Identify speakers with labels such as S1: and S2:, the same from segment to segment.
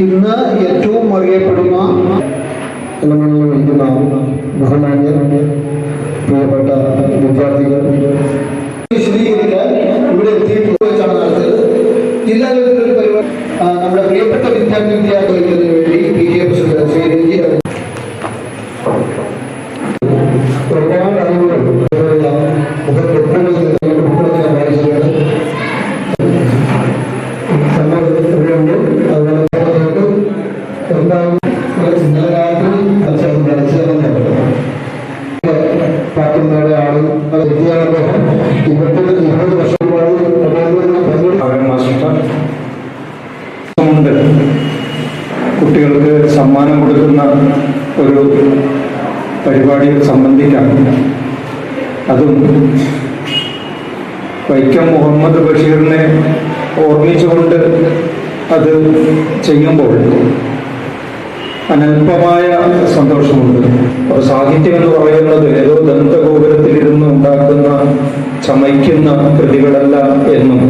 S1: ഇന്ന് ഏറ്റവും അറിയപ്പെടുന്ന ഇടങ്ങളിൽ വഹിക്കുന്ന ബഹുമാന്യർ പ്രിയപ്പെട്ട വിദ്യാർത്ഥികൾ. വിശദീകരിക്കാൻ ഇവിടെ എത്തിയിട്ടുള്ള വെച്ചാണ് നടത്തിയത് ജില്ലാ തലത്തിൽ പരിപാടി നമ്മുടെ പ്രിയപ്പെട്ട വിദ്യാർത്ഥി വിദ്യാർത്ഥികൾക്ക്
S2: കുട്ടികൾക്ക് സമ്മാനം കൊടുക്കുന്ന ഒരു പരിപാടിയിൽ സംബന്ധിക്കാം. അതും വൈക്കം മുഹമ്മദ് ബഷീറിനെ ഓർമ്മിച്ചുകൊണ്ട് അത് ചെയ്യുമ്പോൾ അനൽപമായ സന്തോഷമുണ്ട്. അപ്പോൾ സാഹിത്യം എന്ന് പറയുന്നത് ഏതോ ദന്തഗോപുരത്തിലിരുന്ന് ഉണ്ടാക്കുന്ന ചമയ്ക്കുന്ന കൃതികളല്ല എന്നും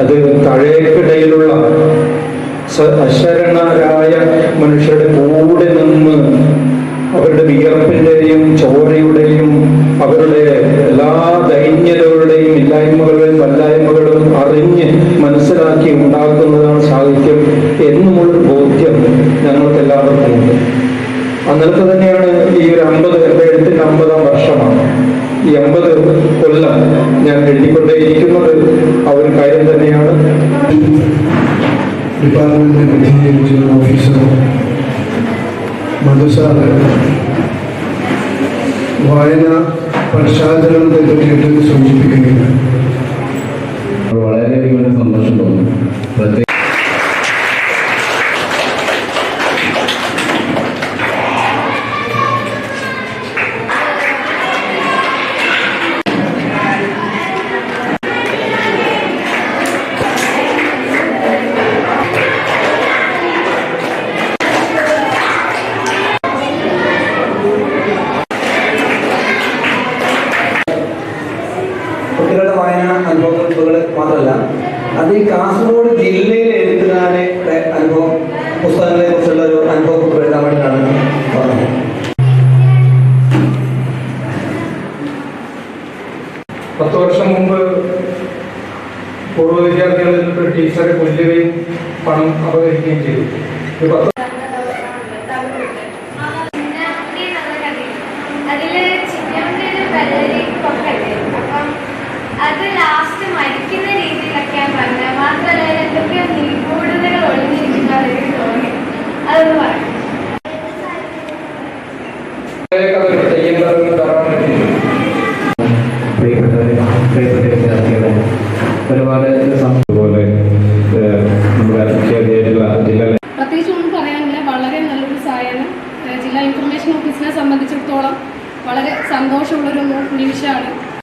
S2: അത് തഴയക്കിടയിലുള്ള അശരണരായ മനുഷ്യരുടെ കൂടെ നിന്ന് അവരുടെ വിയർപ്പിന്റെയും ചോരയുടെയും അവരുടെ എല്ലാ ദൈന്യതകളുടെയും ഇല്ലായ്മകളുടെയും വല്ലായ്മകളും അറിഞ്ഞ് മനസ്സിലാക്കി ഉണ്ടാക്കുന്നതാണ് സാഹിത്യം എന്നുമുള്ളൊരു ബോധ്യം ഞങ്ങൾക്ക് എല്ലാവർക്കും ഉണ്ട്. അന്നത്തെ തന്നെയാണ് ഈ ഒരു അമ്പത് എന്റെ എഴുത്തിന്റെ അമ്പതാം വർഷമാണ്. ഈ അമ്പത് കൊല്ലം ഞാൻ എഴുതിക്കൊണ്ടേയിരിക്കുന്നത് ആ ഒരു കാര്യം തന്നെയാണ്.
S1: डिपार्टमेंट में बैठे
S3: जो ऑफिसर मधुसा వాయన పక్షాధనం
S4: దగ్గర വായന അനുഭവങ്ങൾ മാത്രമല്ല അത് ഈ കാസർഗോഡ് ജില്ലയിലെ എഴുത്തുകാരുടെ അനുഭവം പുസ്തകങ്ങളെ കുറിച്ചുള്ള ഒരു അനുഭവം കുറിപ്പ് എഴുതാൻ വേണ്ടിയിട്ടാണ് പറഞ്ഞത്.
S2: പത്ത് വർഷം മുമ്പ് പൂർവ വിദ്യാർത്ഥികളിൽ ഒരു ടീച്ചറെ കൊല്ലുകയും പണം അപഹരിക്കുകയും ചെയ്തു.
S5: ഓഫീസിനെ സംബന്ധിച്ചിടത്തോളം വളരെ സന്തോഷമുള്ളൊരു നിമിഷമാണ്.